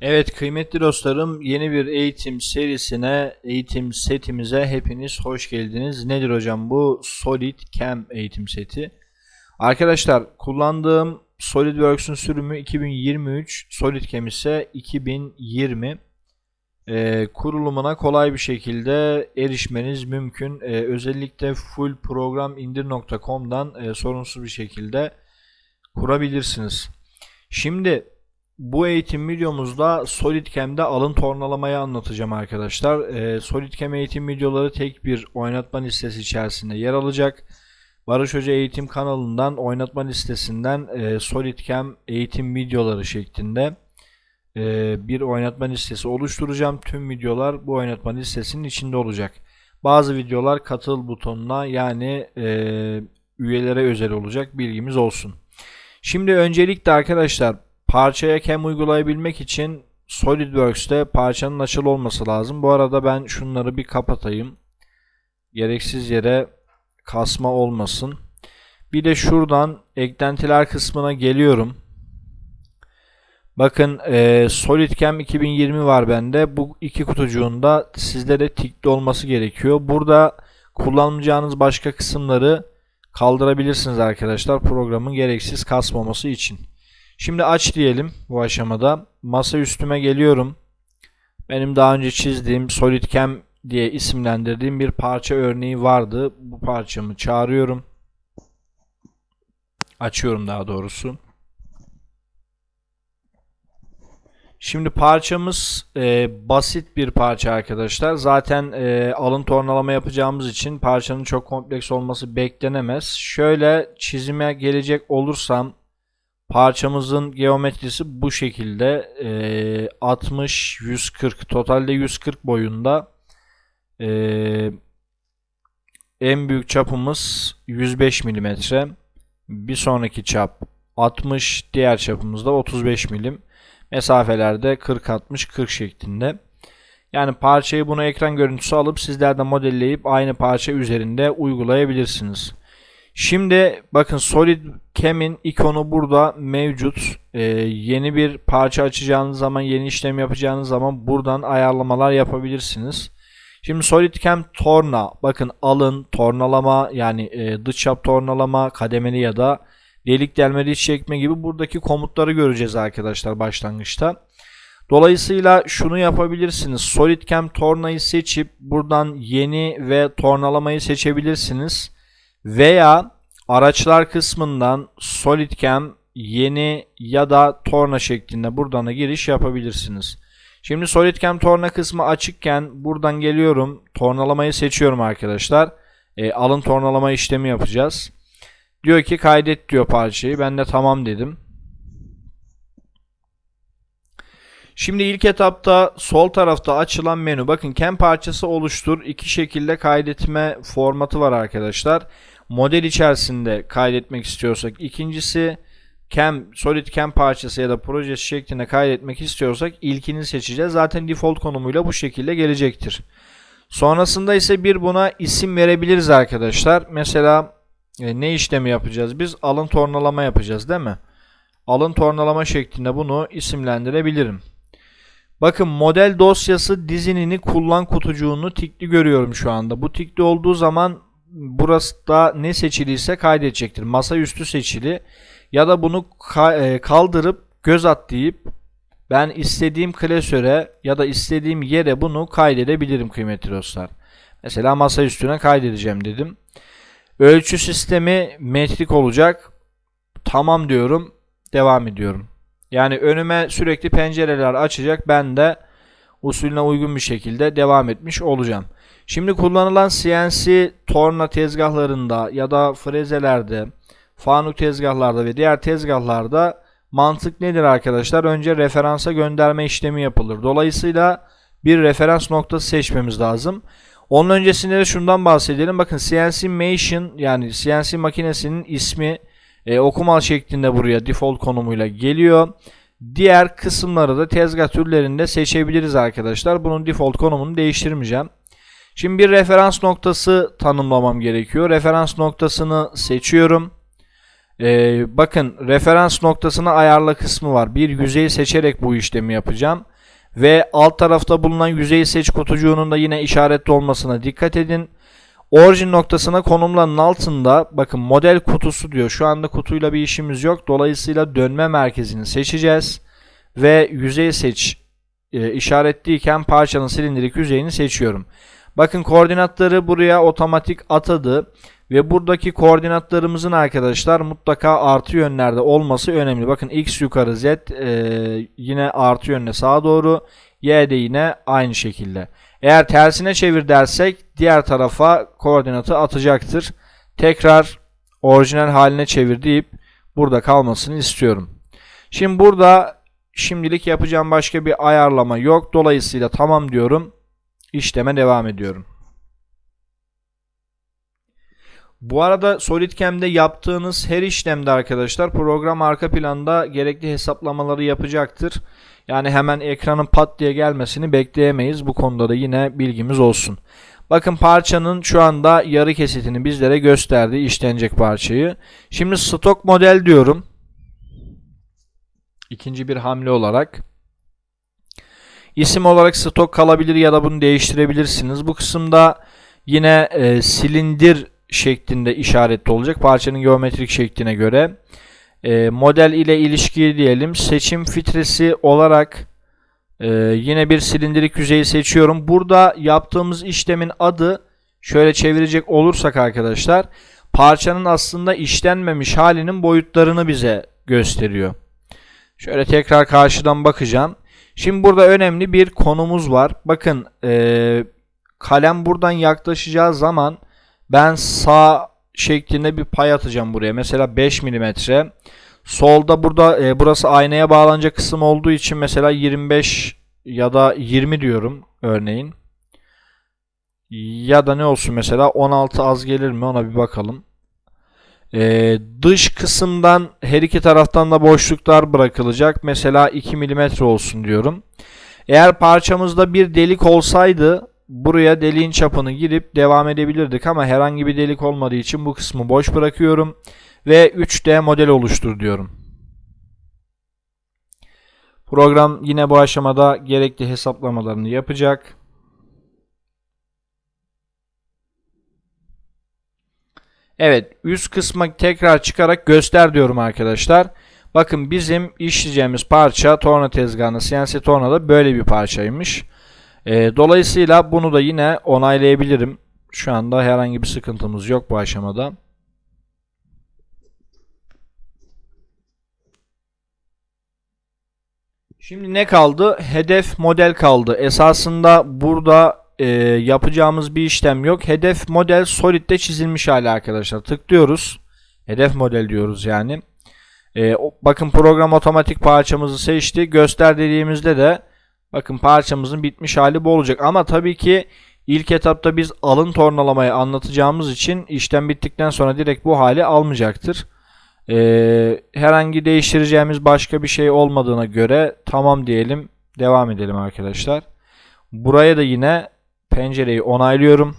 Evet kıymetli dostlarım yeni bir eğitim serisine, eğitim setimize hepiniz hoş geldiniz. Nedir hocam bu? Solid Cam eğitim seti. Arkadaşlar kullandığım SolidWorks'un sürümü 2023, SolidCam ise 2020. Ee, kurulumuna kolay bir şekilde erişmeniz mümkün. Ee, özellikle fullprogramindir.com'dan e, sorunsuz bir şekilde kurabilirsiniz. Şimdi bu eğitim videomuzda SolidCam'de alın tornalamayı anlatacağım arkadaşlar. Ee, SolidCam eğitim videoları tek bir oynatma listesi içerisinde yer alacak. Barış Hoca eğitim kanalından oynatma listesinden e, SolidCam eğitim videoları şeklinde e, bir oynatma listesi oluşturacağım. Tüm videolar bu oynatma listesinin içinde olacak. Bazı videolar katıl butonuna yani e, üyelere özel olacak bilgimiz olsun. Şimdi öncelikle arkadaşlar parçaya cam uygulayabilmek için SolidWorks'te parçanın açılı olması lazım. Bu arada ben şunları bir kapatayım. Gereksiz yere kasma olmasın. Bir de şuradan eklentiler kısmına geliyorum. Bakın e, SolidCam 2020 var bende. Bu iki kutucuğunda sizde de tikli olması gerekiyor. Burada kullanmayacağınız başka kısımları kaldırabilirsiniz arkadaşlar programın gereksiz kasmaması için. Şimdi aç diyelim bu aşamada. Masa üstüme geliyorum. Benim daha önce çizdiğim SolidCam diye isimlendirdiğim bir parça örneği vardı. Bu parçamı çağırıyorum. Açıyorum daha doğrusu. Şimdi parçamız e, basit bir parça arkadaşlar. Zaten e, alın tornalama yapacağımız için parçanın çok kompleks olması beklenemez. Şöyle çizime gelecek olursam parçamızın geometrisi bu şekilde. E, 60 140 totalde 140 boyunda. E, en büyük çapımız 105 mm. Bir sonraki çap 60, diğer çapımız da 35 mm mesafelerde 40-60-40 şeklinde. Yani parçayı bunu ekran görüntüsü alıp sizler de modelleyip aynı parça üzerinde uygulayabilirsiniz. Şimdi bakın Solid Cam'in ikonu burada mevcut. Ee, yeni bir parça açacağınız zaman, yeni işlem yapacağınız zaman buradan ayarlamalar yapabilirsiniz. Şimdi Solid Cam torna, bakın alın, tornalama yani e, dış çap tornalama, kademeli ya da delik delme diş çekme gibi buradaki komutları göreceğiz arkadaşlar başlangıçta. Dolayısıyla şunu yapabilirsiniz. SolidCam tornayı seçip buradan yeni ve tornalamayı seçebilirsiniz. Veya araçlar kısmından SolidCam yeni ya da torna şeklinde buradan da giriş yapabilirsiniz. Şimdi SolidCam torna kısmı açıkken buradan geliyorum. Tornalamayı seçiyorum arkadaşlar. E, alın tornalama işlemi yapacağız. Diyor ki kaydet diyor parçayı. Ben de tamam dedim. Şimdi ilk etapta sol tarafta açılan menü. Bakın cam parçası oluştur. İki şekilde kaydetme formatı var arkadaşlar. Model içerisinde kaydetmek istiyorsak. ikincisi cam, solid cam parçası ya da projesi şeklinde kaydetmek istiyorsak ilkini seçeceğiz. Zaten default konumuyla bu şekilde gelecektir. Sonrasında ise bir buna isim verebiliriz arkadaşlar. Mesela e, ne işlemi yapacağız biz? Alın tornalama yapacağız değil mi? Alın tornalama şeklinde bunu isimlendirebilirim. Bakın model dosyası dizinini kullan kutucuğunu tikli görüyorum şu anda. Bu tikli olduğu zaman burası da ne seçiliyse kaydedecektir. Masaüstü seçili ya da bunu e, kaldırıp göz at deyip ben istediğim klasöre ya da istediğim yere bunu kaydedebilirim kıymetli dostlar. Mesela masa üstüne kaydedeceğim dedim. Ölçü sistemi metrik olacak. Tamam diyorum. Devam ediyorum. Yani önüme sürekli pencereler açacak. Ben de usulüne uygun bir şekilde devam etmiş olacağım. Şimdi kullanılan CNC torna tezgahlarında ya da frezelerde, fanuk tezgahlarda ve diğer tezgahlarda mantık nedir arkadaşlar? Önce referansa gönderme işlemi yapılır. Dolayısıyla bir referans noktası seçmemiz lazım. Onun öncesinde de şundan bahsedelim. Bakın CNC Machine yani CNC makinesinin ismi e, okumal şeklinde buraya default konumuyla geliyor. Diğer kısımları da tezgah türlerinde seçebiliriz arkadaşlar. Bunun default konumunu değiştirmeyeceğim. Şimdi bir referans noktası tanımlamam gerekiyor. Referans noktasını seçiyorum. Ee, bakın referans noktasına ayarla kısmı var. Bir yüzeyi seçerek bu işlemi yapacağım. Ve alt tarafta bulunan yüzey seç kutucuğunun da yine işaretli olmasına dikkat edin. Origin noktasına konumlanın altında bakın model kutusu diyor. Şu anda kutuyla bir işimiz yok. Dolayısıyla dönme merkezini seçeceğiz. Ve yüzey seç e, işaretliyken parçanın silindirik yüzeyini seçiyorum. Bakın koordinatları buraya otomatik atadı. Ve buradaki koordinatlarımızın arkadaşlar mutlaka artı yönlerde olması önemli. Bakın x yukarı z e, yine artı yönle sağa doğru. Y de yine aynı şekilde. Eğer tersine çevir dersek diğer tarafa koordinatı atacaktır. Tekrar orijinal haline çevir deyip burada kalmasını istiyorum. Şimdi burada şimdilik yapacağım başka bir ayarlama yok. Dolayısıyla tamam diyorum. İşleme devam ediyorum. Bu arada SolidCam'de yaptığınız her işlemde arkadaşlar program arka planda gerekli hesaplamaları yapacaktır. Yani hemen ekranın pat diye gelmesini bekleyemeyiz. Bu konuda da yine bilgimiz olsun. Bakın parçanın şu anda yarı kesitini bizlere gösterdi işlenecek parçayı. Şimdi stok model diyorum. İkinci bir hamle olarak. İsim olarak stok kalabilir ya da bunu değiştirebilirsiniz. Bu kısımda yine e, silindir şeklinde işaretli olacak parçanın geometrik şekline göre. E, model ile ilişki diyelim. Seçim filtresi olarak e, yine bir silindirik yüzeyi seçiyorum. Burada yaptığımız işlemin adı şöyle çevirecek olursak arkadaşlar parçanın aslında işlenmemiş halinin boyutlarını bize gösteriyor. Şöyle tekrar karşıdan bakacağım. Şimdi burada önemli bir konumuz var. Bakın e, kalem buradan yaklaşacağı zaman ben sağ şeklinde bir pay atacağım buraya. Mesela 5 mm. Solda burada e, burası aynaya bağlanacak kısım olduğu için mesela 25 ya da 20 diyorum örneğin. Ya da ne olsun mesela 16 az gelir mi ona bir bakalım. Ee, dış kısımdan her iki taraftan da boşluklar bırakılacak. Mesela 2 mm olsun diyorum. Eğer parçamızda bir delik olsaydı buraya deliğin çapını girip devam edebilirdik ama herhangi bir delik olmadığı için bu kısmı boş bırakıyorum ve 3D model oluştur diyorum. Program yine bu aşamada gerekli hesaplamalarını yapacak. Evet üst kısma tekrar çıkarak göster diyorum arkadaşlar. Bakın bizim işleyeceğimiz parça torna tezgahında CNC tornada böyle bir parçaymış. E, dolayısıyla bunu da yine onaylayabilirim. Şu anda herhangi bir sıkıntımız yok bu aşamada. Şimdi ne kaldı? Hedef model kaldı. Esasında burada e, yapacağımız bir işlem yok. Hedef model Solid'de çizilmiş hali arkadaşlar. Tıklıyoruz. Hedef model diyoruz yani. E, bakın program otomatik parçamızı seçti. Göster dediğimizde de bakın parçamızın bitmiş hali bu olacak. Ama tabii ki ilk etapta biz alın tornalamayı anlatacağımız için işlem bittikten sonra direkt bu hali almayacaktır. Ee, herhangi değiştireceğimiz başka bir şey olmadığına göre tamam diyelim. Devam edelim arkadaşlar. Buraya da yine pencereyi onaylıyorum.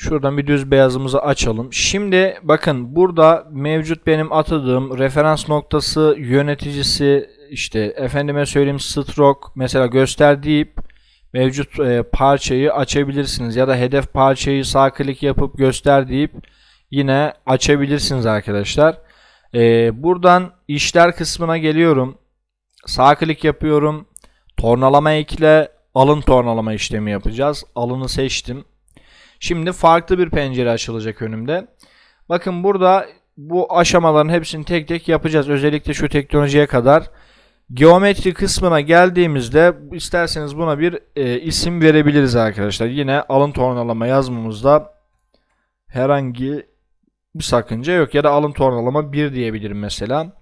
Şuradan bir düz beyazımızı açalım. Şimdi bakın burada mevcut benim atadığım referans noktası yöneticisi işte efendime söyleyeyim stroke mesela göster deyip mevcut e, parçayı açabilirsiniz ya da hedef parçayı sağ klik yapıp göster deyip yine açabilirsiniz arkadaşlar. E, buradan işler kısmına geliyorum. Sağ klik yapıyorum. Tornalama ekle alın tornalama işlemi yapacağız. Alını seçtim. Şimdi farklı bir pencere açılacak önümde. Bakın burada bu aşamaların hepsini tek tek yapacağız. Özellikle şu teknolojiye kadar. Geometri kısmına geldiğimizde isterseniz buna bir e, isim verebiliriz arkadaşlar. Yine alın tornalama yazmamızda herhangi bir sakınca yok. Ya da alın tornalama 1 diyebilirim mesela.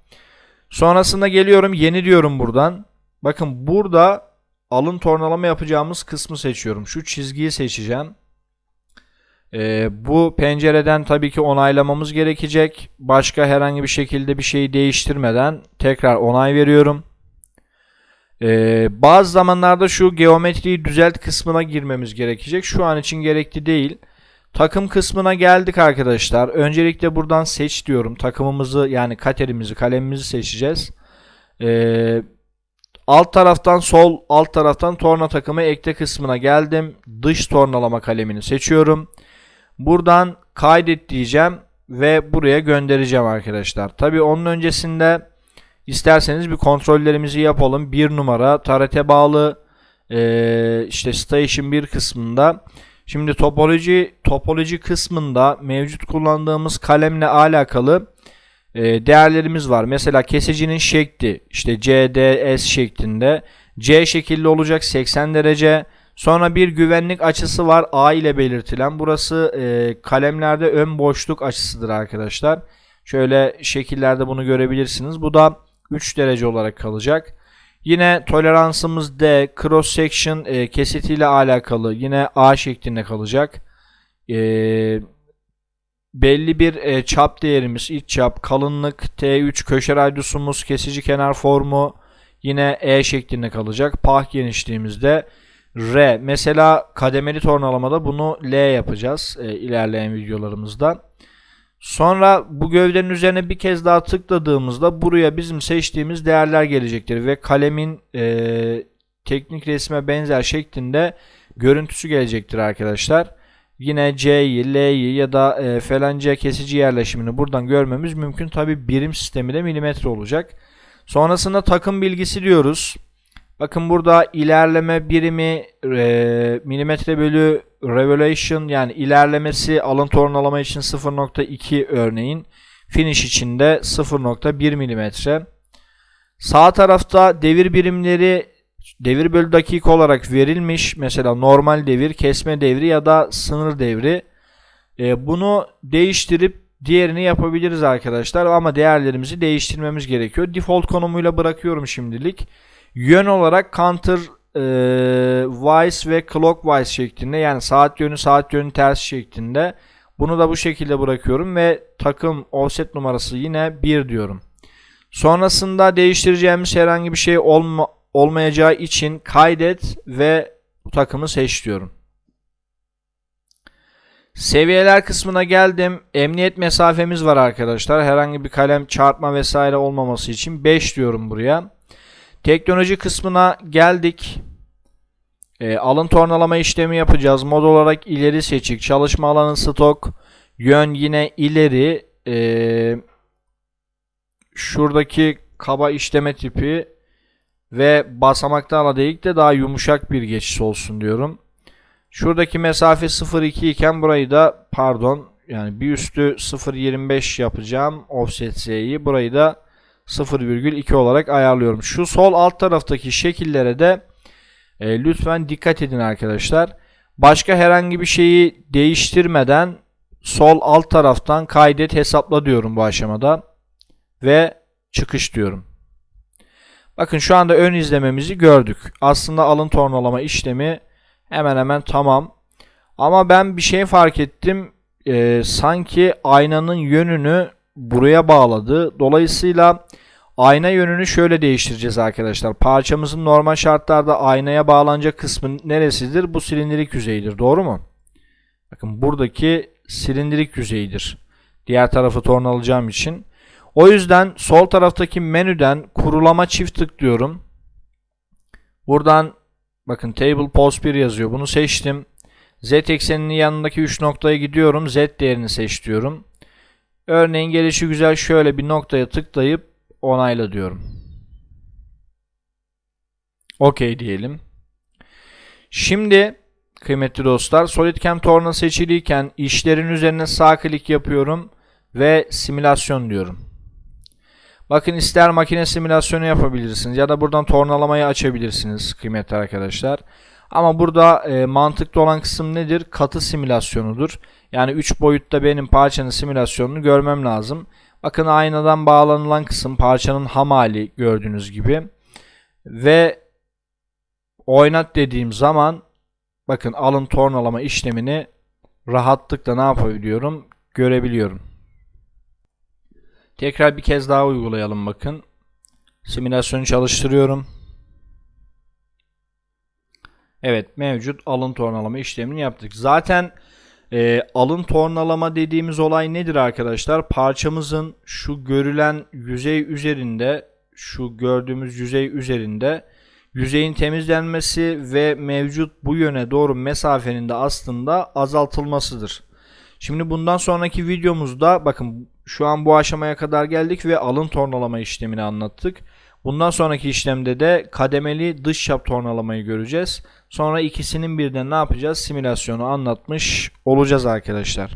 Sonrasında geliyorum yeni diyorum buradan. Bakın burada alın tornalama yapacağımız kısmı seçiyorum. Şu çizgiyi seçeceğim. Ee, bu pencereden tabii ki onaylamamız gerekecek. Başka herhangi bir şekilde bir şeyi değiştirmeden tekrar onay veriyorum. Ee, bazı zamanlarda şu geometriyi düzelt kısmına girmemiz gerekecek. Şu an için gerekli değil. Takım kısmına geldik arkadaşlar. Öncelikle buradan seç diyorum. Takımımızı yani katerimizi, kalemimizi seçeceğiz. Ee, alt taraftan sol, alt taraftan torna takımı ekle kısmına geldim. Dış tornalama kalemini seçiyorum. Buradan kaydet diyeceğim ve buraya göndereceğim arkadaşlar. Tabi onun öncesinde isterseniz bir kontrollerimizi yapalım. Bir numara tarete bağlı ee, işte station 1 kısmında Şimdi topoloji topoloji kısmında mevcut kullandığımız kalemle alakalı e, değerlerimiz var. Mesela kesicinin şekli işte CDS şeklinde. C şekilli olacak 80 derece. Sonra bir güvenlik açısı var A ile belirtilen. Burası e, kalemlerde ön boşluk açısıdır arkadaşlar. Şöyle şekillerde bunu görebilirsiniz. Bu da 3 derece olarak kalacak. Yine toleransımız D, cross section e, kesitiyle alakalı yine A şeklinde kalacak. E, belli bir e, çap değerimiz, iç çap, kalınlık, T3 köşe radyusumuz, kesici kenar formu yine E şeklinde kalacak. Pah genişliğimizde R. Mesela kademeli tornalamada bunu L yapacağız e, ilerleyen videolarımızda. Sonra bu gövdenin üzerine bir kez daha tıkladığımızda buraya bizim seçtiğimiz değerler gelecektir ve kalemin e, teknik resme benzer şeklinde görüntüsü gelecektir arkadaşlar. Yine C'yi, L'yi ya da e, falanca kesici yerleşimini buradan görmemiz mümkün. Tabi birim sistemi de milimetre olacak. Sonrasında takım bilgisi diyoruz. Bakın burada ilerleme birimi e, milimetre bölü revelation yani ilerlemesi alıntı ortalama için 0.2 örneğin. Finish için de 0.1 milimetre. Sağ tarafta devir birimleri devir bölü dakika olarak verilmiş. Mesela normal devir, kesme devri ya da sınır devri. E, bunu değiştirip diğerini yapabiliriz arkadaşlar ama değerlerimizi değiştirmemiz gerekiyor. Default konumuyla bırakıyorum şimdilik. Yön olarak counter e, wise ve clockwise şeklinde yani saat yönü saat yönü ters şeklinde. Bunu da bu şekilde bırakıyorum ve takım offset numarası yine 1 diyorum. Sonrasında değiştireceğimiz herhangi bir şey olma, olmayacağı için kaydet ve bu takımı seç diyorum. Seviyeler kısmına geldim. Emniyet mesafemiz var arkadaşlar. Herhangi bir kalem çarpma vesaire olmaması için 5 diyorum buraya. Teknoloji kısmına geldik. E, alın tornalama işlemi yapacağız. Mod olarak ileri seçik. Çalışma alanı stok. Yön yine ileri. E, şuradaki kaba işleme tipi ve basamakta ala değil de daha yumuşak bir geçiş olsun diyorum. Şuradaki mesafe 0.2 iken burayı da pardon yani bir üstü 0.25 yapacağım offset Z'yi. Burayı da 0,2 olarak ayarlıyorum. Şu sol alt taraftaki şekillere de e, lütfen dikkat edin arkadaşlar. Başka herhangi bir şeyi değiştirmeden sol alt taraftan kaydet hesapla diyorum bu aşamada. Ve çıkış diyorum. Bakın şu anda ön izlememizi gördük. Aslında alın tornalama işlemi hemen hemen tamam. Ama ben bir şey fark ettim. Ee, sanki aynanın yönünü buraya bağladı. Dolayısıyla ayna yönünü şöyle değiştireceğiz arkadaşlar. Parçamızın normal şartlarda aynaya bağlanacak kısmı neresidir? Bu silindirik yüzeyidir. Doğru mu? Bakın buradaki silindirik yüzeyidir. Diğer tarafı tornalayacağım için. O yüzden sol taraftaki menüden kurulama çift tıklıyorum. Buradan bakın table post 1 yazıyor. Bunu seçtim. Z ekseninin yanındaki 3 noktaya gidiyorum. Z değerini seç diyorum. Örneğin gelişi güzel şöyle bir noktaya tıklayıp onayla diyorum. OK diyelim. Şimdi kıymetli dostlar SolidCam torna seçiliyken işlerin üzerine sağ klik yapıyorum ve simülasyon diyorum. Bakın ister makine simülasyonu yapabilirsiniz ya da buradan tornalamayı açabilirsiniz kıymetli arkadaşlar. Ama burada e, mantıklı olan kısım nedir? Katı simülasyonudur. Yani 3 boyutta benim parçanın simülasyonunu görmem lazım. Bakın aynadan bağlanılan kısım parçanın ham hali gördüğünüz gibi. Ve oynat dediğim zaman bakın alın tornalama işlemini rahatlıkla ne yapabiliyorum? Görebiliyorum. Tekrar bir kez daha uygulayalım bakın. Simülasyonu çalıştırıyorum. Evet mevcut alın tornalama işlemini yaptık. Zaten Ee, alın tornalama dediğimiz olay nedir arkadaşlar? Parçamızın şu görülen yüzey üzerinde, şu gördüğümüz yüzey üzerinde yüzeyin temizlenmesi ve mevcut bu yöne doğru mesafenin de aslında azaltılmasıdır. Şimdi bundan sonraki videomuzda bakın şu an bu aşamaya kadar geldik ve alın tornalama işlemini anlattık. Bundan sonraki işlemde de kademeli dış çap tornalamayı göreceğiz. Sonra ikisinin birden ne yapacağız? Simülasyonu anlatmış olacağız arkadaşlar.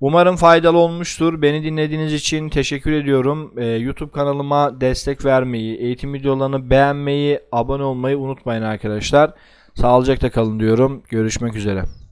Umarım faydalı olmuştur. Beni dinlediğiniz için teşekkür ediyorum. Ee, YouTube kanalıma destek vermeyi, eğitim videolarını beğenmeyi, abone olmayı unutmayın arkadaşlar. Sağlıcakla kalın diyorum. Görüşmek üzere.